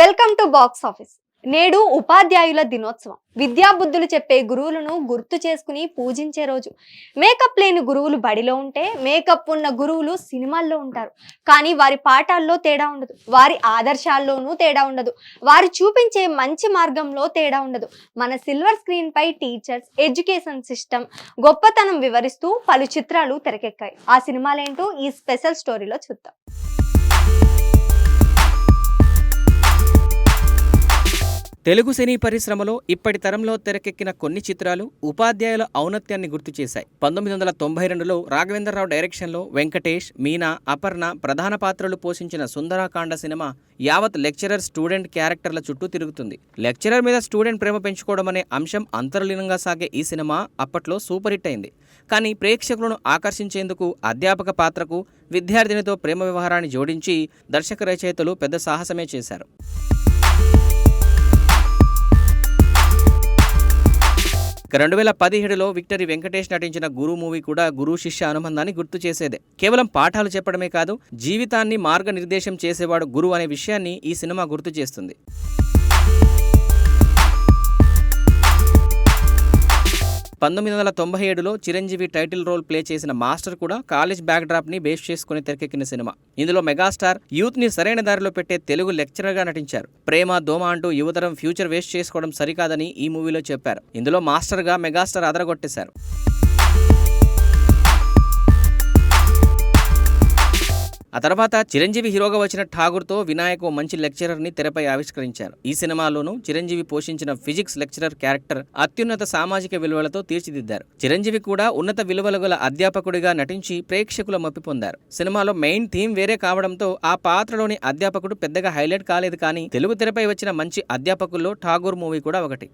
Welcome to box office. నేడు ఉపాధ్యాయుల దినోత్సవం. విద్యాబుద్ధులు చెప్పే గురువులను గుర్తు చేసుకుని పూజించే రోజు. మేకప్ లేని గురువులు బడిలో ఉంటే మేకప్ ఉన్న గురువులు సినిమాల్లో ఉంటారు. కానీ వారి పాఠాల్లో తేడా ఉండదు. వారి ఆదర్శాల్లోనూ తేడా ఉండదు. వారు చూపించే మంచి మార్గంలో తేడా ఉండదు. మన సిల్వర్ స్క్రీన్ పై టీచర్స్ ఎడ్యుకేషన్ సిస్టమ్ గొప్పతనం వివరిస్తూ పలు చిత్రాలు తెరకెక్కాయి. ఆ సినిమాలేంటో ఈ స్పెషల్ స్టోరీలో చూద్దాం. తెలుగు సినీ పరిశ్రమలో ఇప్పటి తరంలో తెరకెక్కిన కొన్ని చిత్రాలు ఉపాధ్యాయుల ఔన్నత్యాన్ని గుర్తు చేశాయి. పంతొమ్మిది వందల తొంభై రెండులో రాఘవేంద్రరావు డైరెక్షన్లో వెంకటేష్ మీనా అపర్ణ ప్రధాన పాత్రలు పోషించిన సుందరాకాండ సినిమా యావత్ లెక్చరర్ స్టూడెంట్ క్యారెక్టర్ల చుట్టూ తిరుగుతుంది. లెక్చరర్ మీద స్టూడెంట్ ప్రేమ పెంచుకోవడం అనే అంశం అంతర్లీనంగా సాగే ఈ సినిమా అప్పట్లో సూపర్ హిట్ అయింది. కానీ ప్రేక్షకులను ఆకర్షించేందుకు అధ్యాపక పాత్రకు విద్యార్థినితో ప్రేమ వ్యవహారాన్ని జోడించి దర్శక రచయితలు పెద్ద సాహసమే చేశారు. రెండు వేల పదిహేడులో విక్టరీ వెంకటేష్ నటించిన గురు మూవీ కూడా గురు శిష్య అనుబంధాన్ని గుర్తు చేసేదే. కేవలం పాఠాలు చెప్పడమే కాదు జీవితాన్ని మార్గనిర్దేశం చేసేవాడు గురు అనే విషయాన్ని ఈ సినిమా గుర్తు చేస్తుంది. పంతొమ్మిది వందల తొంభై ఏడులో చిరంజీవి టైటిల్ రోల్ ప్లే చేసిన మాస్టర్ కూడా కాలేజ్ బ్యాక్ డ్రాప్ని బేస్ చేసుకుని తెరకెక్కిన సినిమా. ఇందులో మెగాస్టార్ యూత్ని సరైన దారిలో పెట్టే తెలుగు లెక్చరర్గా నటించారు. ప్రేమ దోమ అంటూ యువతరం ఫ్యూచర్ వేస్ట్ చేసుకోవడం సరికాదని ఈ మూవీలో చెప్పారు. ఇందులో మాస్టర్గా మెగాస్టార్ అదరగొట్టేశారు. ఆ తర్వాత చిరంజీవి హీరోగా వచ్చిన ఠాగూర్తో వినాయక్ ఓ మంచి లెక్చరర్ని తెరపై ఆవిష్కరించారు. ఈ సినిమాలోనూ చిరంజీవి పోషించిన ఫిజిక్స్ లెక్చరర్ క్యారెక్టర్ అత్యున్నత సామాజిక విలువలతో తీర్చిదిద్దారు. చిరంజీవి కూడా ఉన్నత విలువల గల అధ్యాపకుడిగా నటించి ప్రేక్షకుల మప్పి పొందారు. సినిమాలో మెయిన్ థీమ్ వేరే కావడంతో ఆ పాత్రలోని అధ్యాపకుడు పెద్దగా హైలైట్ కాలేదు కానీ తెలుగు తెరపై వచ్చిన మంచి అధ్యాపకుల్లో ఠాగూర్ మూవీ కూడా ఒకటి.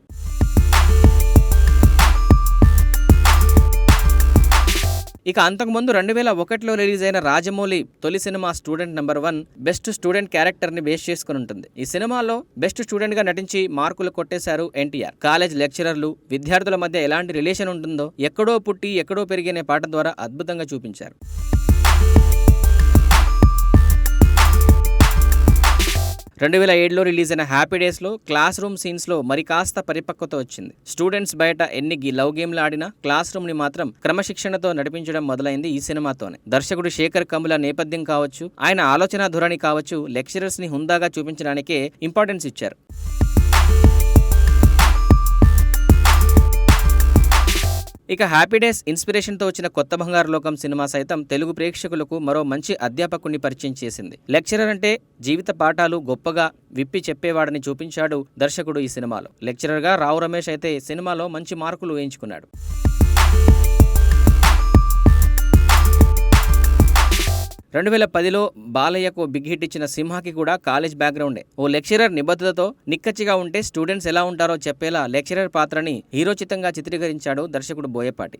ఇక అంతకుముందు రెండు వేల ఒకటిలో రిలీజ్ అయిన రాజమౌళి తొలి cinema student number one best student క్యారెక్టర్ని బేస్ చేసుకుని ఉంటుంది ఈ సినిమాలో బెస్ట్ స్టూడెంట్గా నటించి మార్కులు కొట్టేశారు ఎన్టీఆర్. కాలేజ్ లెక్చరర్లు విద్యార్థుల మధ్య ఎలాంటి రిలేషన్ ఉంటుందో ఎక్కడో పుట్టి ఎక్కడో పెరిగినే పాట ద్వారా అద్భుతంగా చూపించారు. రెండు వేల ఏడులో రిలీజ్ అయిన హ్యాపీ డేస్లో క్లాస్ రూమ్ సీన్స్లో మరి కాస్త పరిపక్వత వచ్చింది. స్టూడెంట్స్ బయట ఎన్ని లవ్ గేమ్లు ఆడినా క్లాస్ రూమ్ని మాత్రం క్రమశిక్షణతో నడిపించడం మొదలైంది ఈ సినిమాతోనే. దర్శకుడు శేఖర్ కముల నేపథ్యం కావచ్చు ఆయన ఆలోచన ధోరణి కావచ్చు లెక్చరర్స్ని హుందాగా చూపించడానికే ఇంపార్టెన్స్ ఇచ్చారు. ఇక హ్యాపీ డేస్ ఇన్స్పిరేషన్తో వచ్చిన కొత్త బంగారు లోకం సినిమా సైతం తెలుగు ప్రేక్షకులకు మరో మంచి అధ్యాపకుడిని పరిచయం చేసింది. లెక్చరర్ అంటే జీవిత పాఠాలు గొప్పగా విప్పి చెప్పేవాడని చూపించాడు దర్శకుడు ఈ సినిమాలో. లెక్చరర్గా రావు రమేష్ అయితే సినిమాలో మంచి మార్కులు వేయించుకున్నాడు. రెండు వేల పదిలో బాలయ్యకు బిగ్ హిట్ ఇచ్చిన సింహాకి కూడా కాలేజ్ బ్యాక్గ్రౌండే. ఓ లెక్చరర్ నిబద్ధతతో నిక్కచ్చిగా ఉంటే స్టూడెంట్స్ ఎలా ఉంటారో చెప్పేలా లెక్చరర్ పాత్రని హీరోచితంగా చిత్రీకరించాడు దర్శకుడు బోయపాటి.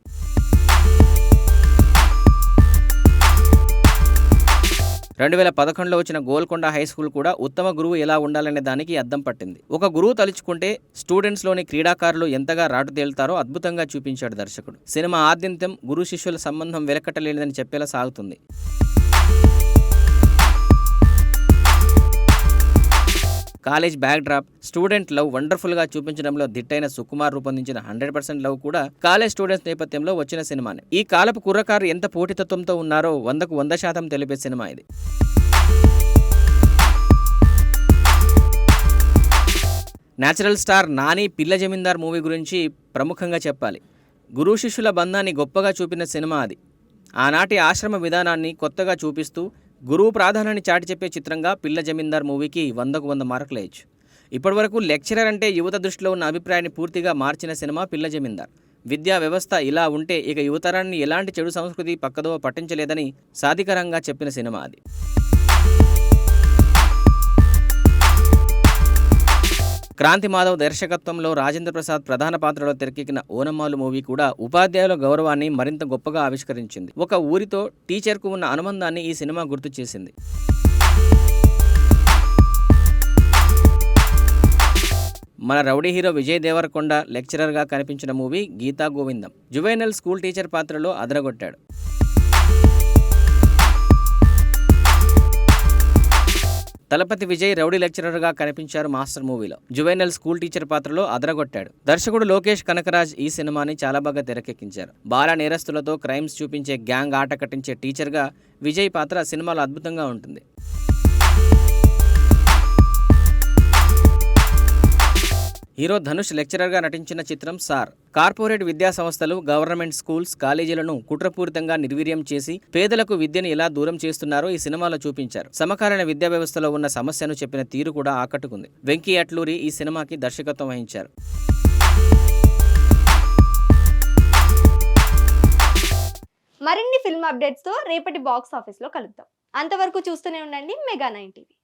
రెండు వేల పదకొండులో వచ్చిన గోల్కొండ హై స్కూల్ కూడా ఉత్తమ గురువు ఎలా ఉండాలనే దానికి అద్దం పట్టింది. ఒక గురువు తలుచుకుంటే స్టూడెంట్స్లోని క్రీడాకారులు ఎంతగా రాటు తేలుతారో అద్భుతంగా చూపించాడు దర్శకుడు. సినిమా ఆద్యంతం గురు శిష్యుల సంబంధం వెలకట్టలేనిదని చెప్పేలా సాగుతుంది. College back drop student love వండర్ఫుల్గా చూపించడంలో దిట్టైన సుకుమార్ రూపొందించిన హండ్రెడ్ పర్సెంట్ లవ్ కూడా కాలేజ్ స్టూడెంట్స్ నేపథ్యంలో వచ్చిన సినిమానే. ఈ కాలపు కుర్రకారు ఎంత పోటీతత్వంతో ఉన్నారో వందకు వంద శాతం తెలిపే సినిమా ఇది. న్యాచురల్ స్టార్ నాని పిల్ల జమీందార్ మూవీ గురించి ప్రముఖంగా చెప్పాలి. గురు శిష్యుల బంధాన్ని గొప్పగా చూపిన సినిమా అది. ఆనాటి ఆశ్రమ విధానాన్ని కొత్తగా చూపిస్తూ గురువు ప్రాధాన్యాన్ని చాటి చెప్పే చిత్రంగా పిల్ల జమీందార్ మూవీకి వందకు వంద మార్కులు వేయచ్చు. ఇప్పటివరకు లెక్చరర్ అంటే యువత దృష్టిలో ఉన్న అభిప్రాయాన్ని పూర్తిగా మార్చిన సినిమా పిల్ల జమీందార్. విద్యా వ్యవస్థ ఇలా ఉంటే ఇక యువతరాన్ని ఎలాంటి చెడు సంస్కృతి పక్కదో పట్టించలేదని సాధికారంగా చెప్పిన సినిమా అది. క్రాంతి మాధవ్ దర్శకత్వంలో రాజేంద్ర ప్రసాద్ ప్రధాన పాత్రలో తెరకెక్కిన ఓనమాలు మూవీ కూడా ఉపాధ్యాయుల గౌరవాన్ని మరింత గొప్పగా ఆవిష్కరించింది. ఒక ఊరితో టీచర్కు ఉన్న అనుబంధాన్ని ఈ సినిమా గుర్తు చేసింది. మన రౌడీ హీరో విజయ్ దేవరకొండ లెక్చరర్గా కనిపించిన movie Geetha Govindam. Juvenile school teacher పాత్రలో అదరగొట్టాడు. తలపతి విజయ్ రౌడీ లెక్చరర్గా కనిపించారు మాస్టర్ మూవీలో. జువైనల్ స్కూల్ టీచర్ పాత్రలో అదరగొట్టాడు. దర్శకుడు లోకేష్ కనకరాజ్ ఈ సినిమాని చాలా బాగా తెరకెక్కించారు. బాల నేరస్తులతో క్రైమ్స్ చూపించే గ్యాంగ్ ఆట కట్టించే టీచర్గా విజయ్ పాత్ర సినిమాలో అద్భుతంగా ఉంటుంది. హీరో ధనుష్ లెక్చరర్గా నటించిన చిత్రం సార్. కార్పొరేట్ విద్యా సంస్థలు గవర్నమెంట్ స్కూల్స్ కాలేజీలను కుట్రపూరితంగా నిర్వీర్యం చేసి పేదలకు విద్యను ఎలా దూరం చేస్తున్నారో ఈ సినిమాలో చూపించారు. సమకాలీన విద్యా వ్యవస్థలో ఉన్న సమస్యను చెప్పిన తీరు కూడా ఆకట్టుకుంది. వెంకీ అట్లూరి ఈ సినిమాకి దర్శకత్వం వహించారు. మరిన్ని ఫిల్మ్ అప్డేట్స్తో రేపటి బాక్స్ ఆఫీస్లో కలుద్దాం. అంతవరకు చూస్తూనే ఉండండి మెగా నైన్ టీవీ